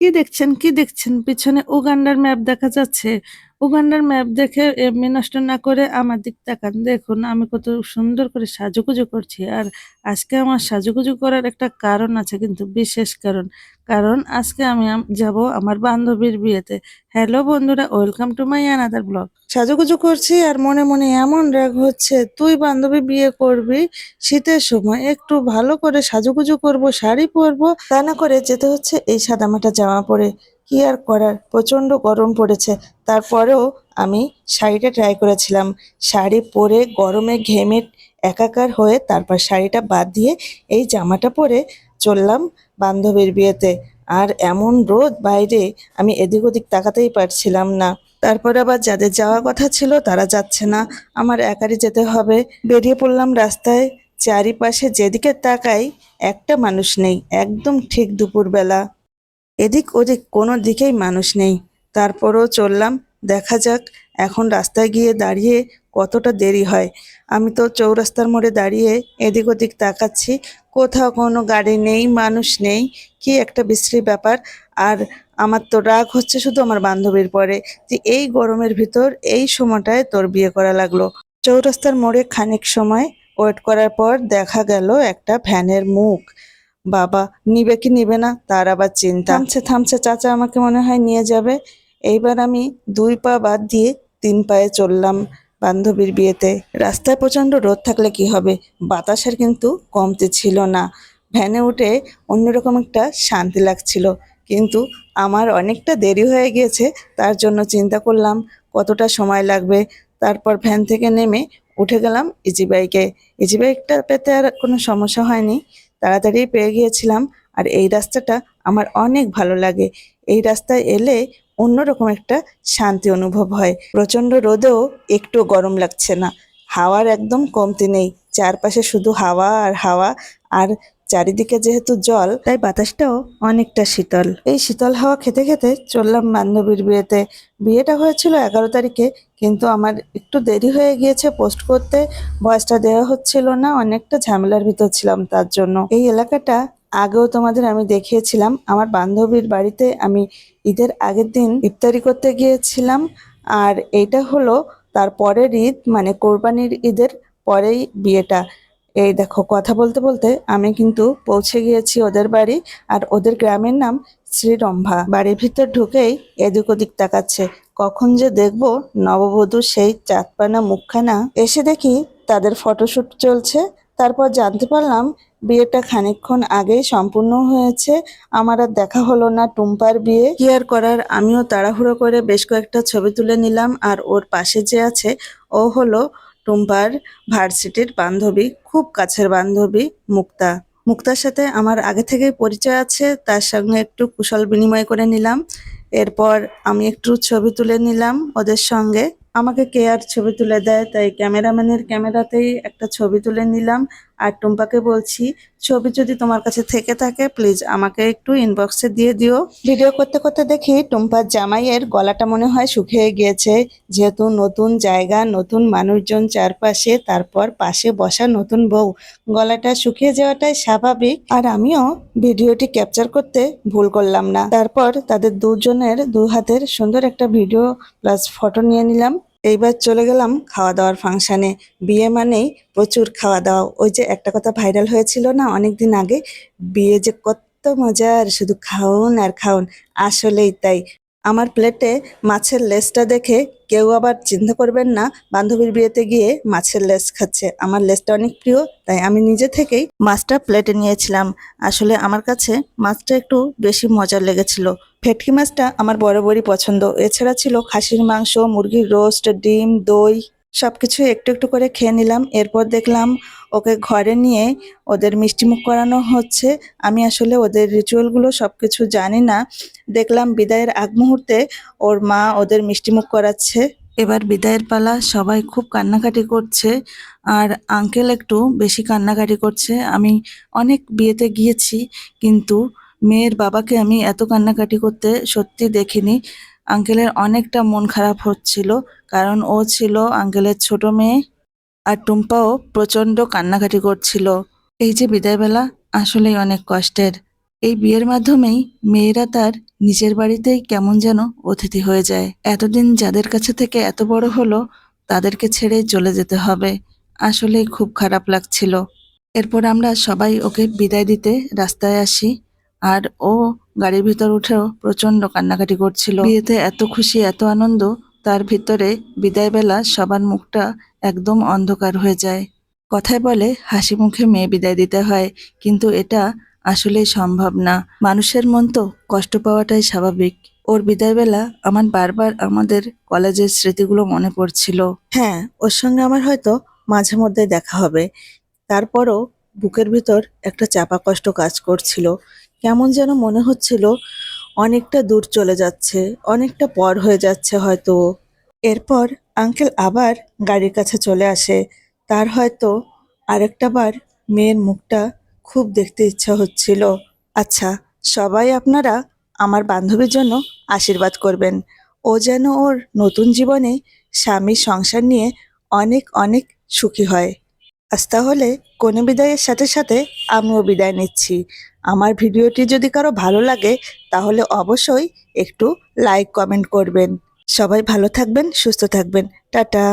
কি দেখছেন কি দেখছেন? পিছনে উগান্ডার ম্যাপ দেখা যাচ্ছে। উগান্ডার ম্যাপ দেখে এমনি নষ্ট না করে আমার দিক তাকান। দেখুন, আমি কত সুন্দর করে সাজুগুজু করছি। আর আজকে আমার সাজুগুজু করার একটা কারণ আছে, কিন্তু বিশেষ কারণ। কারণ আজকে আমি যাব আমার বান্ধবীর বিয়েতে। হ্যালো বন্ধুরা welcome to my another blog সাজুগুজু করছি আর মনে মনে এমন রাগ হচ্ছে, তুই বান্ধবী বিয়ে করবি, শীতের সময় একটু ভালো করে সাজুগুজু করব, শাড়ি পরবো, তা না করে যেতে হচ্ছে এই সাদামাটা জামা পরে। কি আর করার? প্রচণ্ড গরম পড়েছে। তারপরেও আমি শাড়িটা ট্রাই করেছিলাম। শাড়ি পরে গরমে ঘেমে একাকার হয়ে তারপর শাড়িটা বাদ দিয়ে এই জামাটা পরে চললাম বান্ধবীর বিয়েতে। আর এমন রোদ বাইরে, আমি এদিক ওদিক তাকাতেই পারছিলাম না। তারপর আবার যাদের যাওয়ার কথা ছিল তারা যাচ্ছে না। আমার একারই যেতে হবে। বেরিয়ে পড়লাম রাস্তায়। চারিপাশে যেদিকে তাকাই, একটা মানুষ নেই। একদম ঠিক দুপুরবেলা। এদিক ওদিক কোনো দিকেই মানুষ নেই। তারপরও চললাম। দেখা যাক, এখন রাস্তায় গিয়ে দাঁড়িয়ে কতটা দেরি হয়? আমি তো চৌরাস্তার মোড়ে দাঁড়িয়ে এদিক ওদিক তাকাচ্ছি। কোথাও কোনো গাড়ি নেই, মানুষ নেই। কি একটা বিশ্রী ব্যাপার। আর আমার তো রাগ হচ্ছে শুধু আমার বান্ধবীর পরে যে এই গরমের ভিতর এই সময়টায় তোর বিয়ে করা লাগল। চৌরাস্তার মোড়ে খানিক সময় ওয়েট করার পর দেখা গেল একটা ভ্যানের মুখ। বাবা, নিবে কি নিবে না? তার আবার চিন্তা। থামছে থামছে, চাচা আমাকে মনে হয় নিয়ে যাবে। এইবার আমি দুই পা বাদ দিয়ে তিন পায়ে চললাম। বান্ধবীর বিয়েতে। রাস্তায় প্রচণ্ড রোদ থাকলে কি হবে? বাতাসের কিন্তু কমতে ছিল না। ভ্যানে উঠে অন্যরকম একটা শান্তি লাগছিল। কিন্তু আমার অনেকটা দেরি হয়ে গিয়েছে, তার জন্য চিন্তা করলাম, কতটা সময় লাগবে? তারপর ভ্যান থেকে নেমে উঠে গেলাম ইজি বাইকে ইজি বাইকটা পেতে আর কোনো সমস্যা হয়নি। তাড়াতাড়ি পেয়ে গিয়েছিলাম, আর এই রাস্তাটা আমার অনেক ভালো লাগে। এই রাস্তায় এলে অন্যরকম একটা শান্তি অনুভব হয়। প্রচণ্ড রোদেও একটু গরম লাগছে না। হাওয়ার একদম কমতি নেই। চারপাশে শুধু হাওয়া আর হাওয়া। আর চারিদিকে যেহেতু জল, তাই বাতাসটাও অনেকটা শীতল। এই শীতল হাওয়া খেতে খেতে চললাম বান্ধবীর বিয়েতে। বিয়েটা হয়েছিল এগারো তারিখে, কিন্তু আমার একটু দেরি হয়ে গিয়েছে পোস্ট করতে। ভয়েসটা দেওয়া হচ্ছিল না, অনেকটা ঝামেলার ভিতর ছিলাম তার জন্য। এই এলাকাটা আগেও তোমাদের আমি দেখিয়েছিলাম, আমার বান্ধবীর বাড়িতে আমি ঈদের আগের দিন ইফতারি করতে গিয়েছিলাম, আর এইটা হলো তার পরের ঈদ মানে কোরবানির ঈদের পরেই বিয়েটা। এই দেখো, কথা বলতে বলতে আমি কিন্তু পৌঁছে গিয়েছি ওদের বাড়ি, আর ওদের গ্রামের নাম শ্রীরম্ভা। বাড়ির ভিতর ঢুকেই এদিক ওদিক তাকাচ্ছে। কখন যে দেখব নববধূ সেই চাঁদপানা মুখখানা, এসে দেখি তাদের ফটোশ্যুট চলছে তারপর জানতে পারলাম বিয়েটা খানিকক্ষণ আগেই সম্পূর্ণ হয়েছে। আমার আর দেখা হলো না টুম্পার বিয়ে। কি আর করার? আমিও তাড়াহুড়ো করে বেশ কয়েকটা ছবি তুলে নিলাম আর ওর পাশে যে আছে, ও হলো টুম্পার ভার্সিটির বান্ধবী, খুব কাছের বান্ধবী, মুক্তা। মুক্তার সাথে আমার আগে থেকেই পরিচয় আছে, তার সঙ্গে একটু কুশল বিনিময় করে নিলাম। এরপর আমি একটু ছবি তুলে নিলাম ওদের সঙ্গে। আমাকে কে আর ছবি তুলে দেয়, তাই ক্যামেরাম্যানের ক্যামেরাতেই একটা ছবি তুলে নিলাম। আর টুম্পাকে বলছি ছবি যদি তোমার কাছে থেকে থাকে প্লিজ আমাকে একটু ইনবক্সে দিয়ে দিও। ভিডিও করতে করতে দেখি টুম্পার জামাইয়ের গলাটা মনে হয় শুকিয়ে গিয়েছে। যেহেতু নতুন জায়গা, নতুন মানুষজন চারপাশে, তারপর পাশে বসা নতুন বউ। গলাটা শুকিয়ে যাওয়াটাই স্বাভাবিক। আর আমিও ভিডিওটি ক্যাপচার করতে ভুল করলাম না। তারপর তাদের দুজনের দু হাতের সুন্দর একটা ভিডিও প্লাস ফটো নিয়ে নিলাম। এইবার চলে গেলাম খাওয়া দাওয়ার ফাংশানে। বিয়ে মানেই প্রচুর খাওয়া দাওয়া ওই যে একটা কথা ভাইরাল হয়েছিল না অনেক দিন আগে, বিয়ে যে কত মজার, শুধু খাউন আর খাউন আসলেই তাই। আমার প্লেটে মাছের লেসটা দেখে কেউ আবার চিন্তা করবেন না, বান্ধবীর বিয়েতে গিয়ে মাছের লেস খাচ্ছে। আমার লেসটা অনেক প্রিয়, তাই আমি নিজে থেকেই মাছটা প্লেটে নিয়েছিলাম। আসলে আমার কাছে মাছটা একটু বেশি মজার লেগেছিল। ভেটকি মাছটা আমার বরাবরই পছন্দ। এছাড়া ছিল খাসির মাংস, মুরগির রোস্ট, ডিম, দই সব কিছু একটু একটু করে খেয়ে নিলাম। এরপর দেখলাম ওকে ঘরে নিয়ে ওদের মিষ্টিমুখ করানো হচ্ছে। আমি আসলে ওদের রিচুয়ালগুলো সব কিছু জানি না। দেখলাম বিদায়ের আগ মুহূর্তে ওর মা ওদের মিষ্টিমুখ করাচ্ছে। এবার বিদায়ের পালা সবাই খুব কান্নাকাটি করছে আর আঙ্কেল একটু বেশি কান্নাকাটি করছে। আমি অনেক বিয়েতে গিয়েছি, কিন্তু মেয়ের বাবাকে আমি এত কান্নাকাটি করতে সত্যি দেখিনি। আঙ্কেলের অনেকটা মন খারাপ হচ্ছিল, কারণ ও ছিল আঙ্কেলের ছোট মেয়ে আর টুম্পাও প্রচণ্ড কান্নাকাটি করছিল। এই যে বিদায়বেলা, আসলেই অনেক কষ্টের। এই বিয়ের মাধ্যমেই মেয়েরা তার নিজের বাড়িতেই কেমন যেন অতিথি হয়ে যায়। এতদিন যাদের কাছে থেকে এত বড় হলো, তাদেরকে ছেড়ে চলে যেতে হবে। আসলেই খুব খারাপ লাগছিল। এরপর আমরা সবাই ওকে বিদায় দিতে রাস্তায় আসি। আর ও গাড়ির ভিতর উঠেও প্রচণ্ড কান্নাকাটি করছিল। বিয়েতে এত খুশি, এত আনন্দ, তার ভিতরে বিদায়বেলা সবার মুখটা একদম অন্ধকার হয়ে যায়। কথায় বলে, হাসি মুখে মেয়ে বিদায় দিতে হয়, কিন্তু এটা আসলেই সম্ভব না। মানুষের মন তো কষ্ট পাওয়াটাই স্বাভাবিক। ওর বিদায়বেলা আমার বারবার আমাদের কলেজের স্মৃতিগুলো মনে পড়ছিল। হ্যাঁ ওর সঙ্গে আমার হয়তো মাঝে মধ্যে দেখা হবে। তারপরও বুকের ভিতর একটা চাপা কষ্ট কাজ করছিল। কেমন যেন মনে হচ্ছিল অনেকটা দূর চলে যাচ্ছে, অনেকটা পর হয়ে যাচ্ছে হয়তো। এরপর আঙ্কেল আবার গাড়ির কাছে চলে আসে। তার হয়তো আরেকটা বার মেয়ের মুখটা খুব দেখতে ইচ্ছা হচ্ছিল। আচ্ছা সবাই আপনারা আমার বান্ধবীর জন্য আশীর্বাদ করবেন। ও যেন ওর নতুন জীবনে স্বামীর সংসার নিয়ে অনেক অনেক সুখী হয়। আজ তাহলে কনে বিদায়ের সাথে সাথে আমিও বিদায় নিচ্ছি। আমার ভিডিওটি যদি কারও ভালো লাগে, তাহলে অবশ্যই একটু লাইক কমেন্ট করবেন। সবাই ভালো থাকবেন, সুস্থ থাকবেন। টাটা।